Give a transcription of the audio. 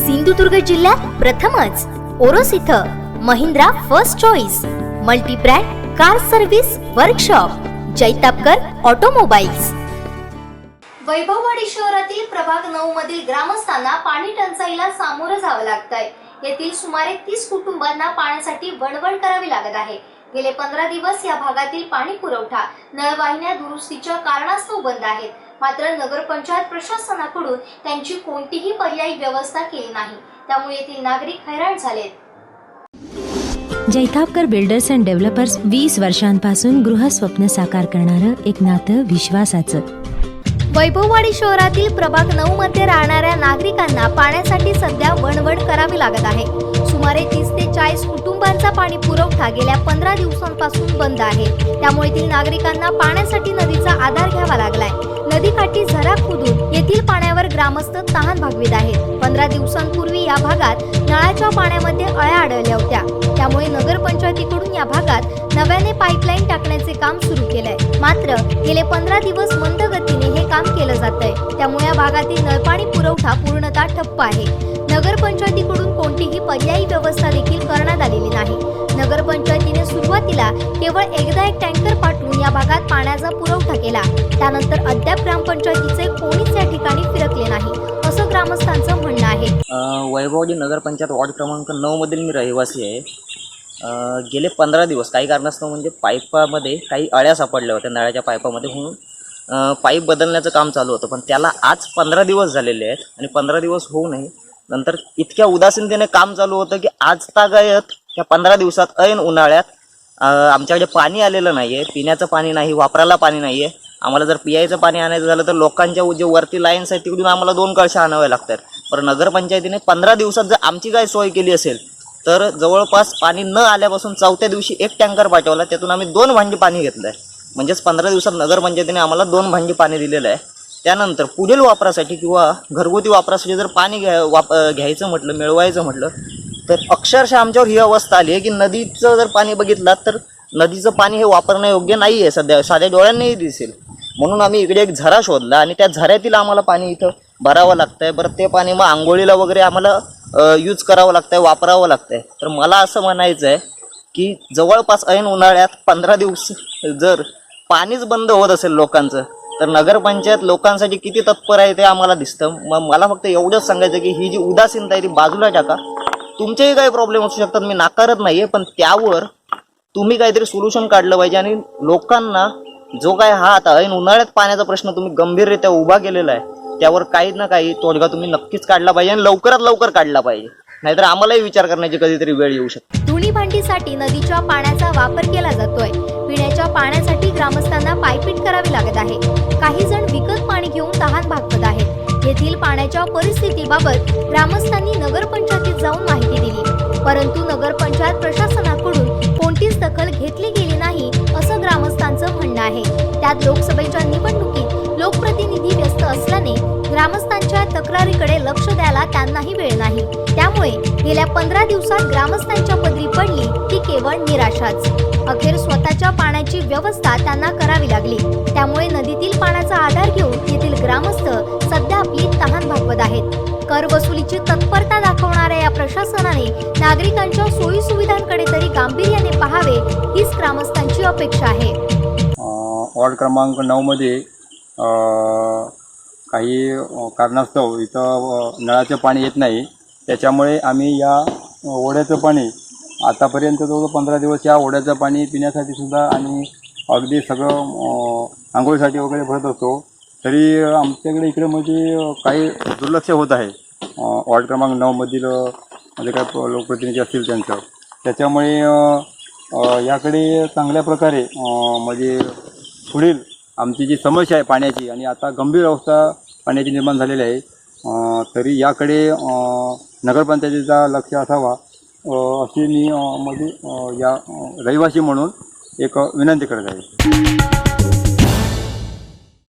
सिंधुदुर्ग जिल्ह्यात प्रथमच ओरोस इथं Mahindra first choice multibrand car service workshop Jaitapkar automobiles. Vaibhavwadi शहरातील प्रभाग नऊ मधील ग्रामस्थांना पाणी टंचाईला सामोरं जावं लागत आहे येथील सुमारे तीस कुटुंबांना पाण्यासाठी वणवण करावी लागत आहे. गेले पंधरा दिवस या भागातील पाणी पुरवठा नळवाहिन्या दुरुस्तीच्या कारणास्तव बंद आहेत. मात्र नगरपंचायत प्रशासनाकडून त्यांची कोणतीही पर्यायी व्यवस्था केली नाही. त्यामुळे येथील नागरिक हैराण झालेत. जैतापकर बिल्डर्स अँड डेव्हलपर्स वीस वर्षांपासून गृहस्वप्न साकार करणारं एक नातं विश्वासाचं. वैभववाडी शहरातील प्रभाग नऊ मध्ये राहणाऱ्या नागरिकांना पाण्यासाठी सध्या वणवण करावी लागत आहे. सुमारे तीस ते चाळीस कुटुंबांचा पाणी पुरवठा गेल्या पंधरा दिवसांपासून बंद आहे. त्यामुळे येथील नागरिकांना पाण्यासाठी नदीचा आधार घ्यावा लागलाय. नदीकाठी झरा खोदून येथील पाण्यावर ग्रामस्थ तहान भागवीत आहेत. पंधरा दिवसांपूर्वी या भागात नळाच्या पाण्यामध्ये अळ्या आढळल्या होत्या. त्यामुळे नगरपंचायतीकडून या भागात नव्याने पाईपलाईन टाकण्याचे काम सुरू केलंय. मात्र गेले पंधरा दिवस मंद गतीने हे काम केलं जात आहे त्यामुळे या भागातील नळपाणी पुरवठा पूर्णतः ठप्प आहे. नगरपंचायतीकडून कोणतीही पर्यायी व्यवस्था देखील सुरुवातीला केवळ एकदा एक टँकर पाठवून या भागात पाण्याचा पुरवठा केला. त्यानंतर अद्याप ग्रामपंचायतीचे कोणीच या ठिकाणी फिरकले नाही असं ग्रामस्थांचं म्हणणं आहे. वैभवजी नगरपंचायत वॉर्ड क्रमांक नऊमधील मी रहिवासी आहे. गेले पंधरा दिवस काही कारणास्तव म्हणजे पाईपामध्ये काही अळ्या सापडल्या होत्या नळाच्या पाईपामध्ये म्हणून. पाईप बदलण्याचं काम चालू होतं पण त्याला आज पंधरा दिवस झालेले आहेत आणि पंधरा दिवस होऊ नये. नंतर इतक्या उदासीनतेने काम चालू होतं की आज तागायत त्या पंधरा दिवसात ऐन उन्हाळ्यात आमच्याकडे पाणी आलेलं नाही आहे पिण्याचं पाणी नाही वापरायला पाणी नाही आहे आम्हाला जर पियायचं पाणी आणायचं झालं तर लोकांच्या जे वरती लाईन्स आहेत तिकडून आम्हाला दोन कळशा आणाव्या लागतात. पण नगरपंचायतीने पंधरा दिवसात जर आमची काय सोय केली असेल तर जवळपास पाणी न आल्यापासून चौथ्या दिवशी एक टँकर पाठवला त्यातून आम्ही दोन भांडी पाणी घेतलं आहे म्हणजेच पंधरा दिवसात नगरपंचायतीने आम्हाला दोन भांडी पाणी दिलेलं आहे. त्यानंतर पुढील वापरासाठी किंवा घरगुती वापरासाठी जर पाणी घ्या वाप घ्यायचं म्हटलं मिळवायचं म्हटलं तर अक्षरशः आमच्यावर ही अवस्था आली आहे की नदीचं जर पाणी बघितलं तर नदीचं पाणी हे वापरण्यायोग्य नाही आहे सध्या साध्या डोळ्यांनाही दिसेल. म्हणून आम्ही इकडे एक झरा शोधला आणि त्या झऱ्यातील आम्हाला पाणी इथं भरावं लागतं आहे बरं ते पाणी मग आंघोळीला वगैरे आम्हाला यूज करावं लागतं आहे वापरावं लागतं आहे तर मला असं म्हणायचं आहे की जवळपास ऐन उन्हाळ्यात पंधरा दिवस जर पाणीच बंद होत असेल लोकांचं तर नगरपंचायत लोकांसाठी किती तत्पर आहे ते आम्हाला दिसतं. मग मला फक्त एवढंच सांगायचं की ही जी उदासीनता आहे ती बाजूला टाका. तुमचेही काही प्रॉब्लेम असू शकतात. मी नाकारत नाही आहे पण त्यावर तुम्ही काहीतरी सोल्युशन काढलं पाहिजे आणि लोकांना जो काय हा आता ऐन उन्हाळ्यात पाण्याचा प्रश्न तुम्ही गंभीररित्या उभा केलेला आहे त्यावर काही ना काही तोडगा तुम्ही नक्कीच काढला पाहिजे आणि लवकरात लवकर काढला पाहिजे. नाहीतर आम्हालाही विचार करण्याची कधीतरी वेळ येऊ शकते. धुणी भांडीसाठी नदीच्या पाण्याचा वापर केला जातोय. पिण्याच्या पाण्यासाठी ग्रामस्थांना पायपीट करावी लागत आहे. काही जण विकत पाणी घेऊन तहान भागवत आहेत. येथील पाण्याच्या परिस्थितीबाबत ग्रामस्थांनी नगरपंचायतीत जाऊन माहिती दिली. परंतु नगरपंचायत प्रशासनाकडून कोणतीच दखल घेतली गेली नाही असं ग्रामस्थांचं म्हणणं आहे. त्यात लोकसभेच्या निवडणुकीत लोकप्रतिनिधी व्यस्त असल्याने ग्रामस्थांच्या तक्रारीकडे लक्ष द्यायला त्यांनाही वेळ नाही. त्यामुळे गेल्या पंधरा दिवसात ग्रामस्थांच्या पदरी पडली ती केवळ निराशाच. अखेर स्वतःच्या पाण्याची व्यवस्था त्यांना करावी लागली. त्यामुळे नदीतील पाण्याचा आधार घेऊन नागरिकांच्या सोयी सुविधांकडे तरी गांभीर्याने पाहावे हीच ग्रामस्थांची अपेक्षा आहे. वॉर्ड क्रमांक नऊमध्ये काही कारणास्तव इथं नळाचं पाणी येत नाही. त्याच्यामुळे आम्ही या ओढ्याचं पाणी आतापर्यंत जवळ पंधरा दिवस या ओढ्याचं पाणी पिण्यासाठी सुद्धा आणि अगदी सगळं आंघोळीसाठी वगैरे भरत असतो. तरी आमच्याकडे इकडे म्हणजे काही दुर्लक्ष होत आहे. वॉर्ड क्रमांक नऊमधील म्हणजे काय लोकप्रतिनिधी असतील त्यांचं. त्याच्यामुळे याकडे चांगल्या प्रकारे म्हणजे पुढील आमची जी समस्या आहे पाण्याची आणि आता गंभीर अवस्था पाण्याची निर्माण झालेली आहे तरी याकडे नगरपंचायतीचा लक्ष असावा अशी मी म्हणजे या रहिवासी म्हणून एक विनंती करत आहे.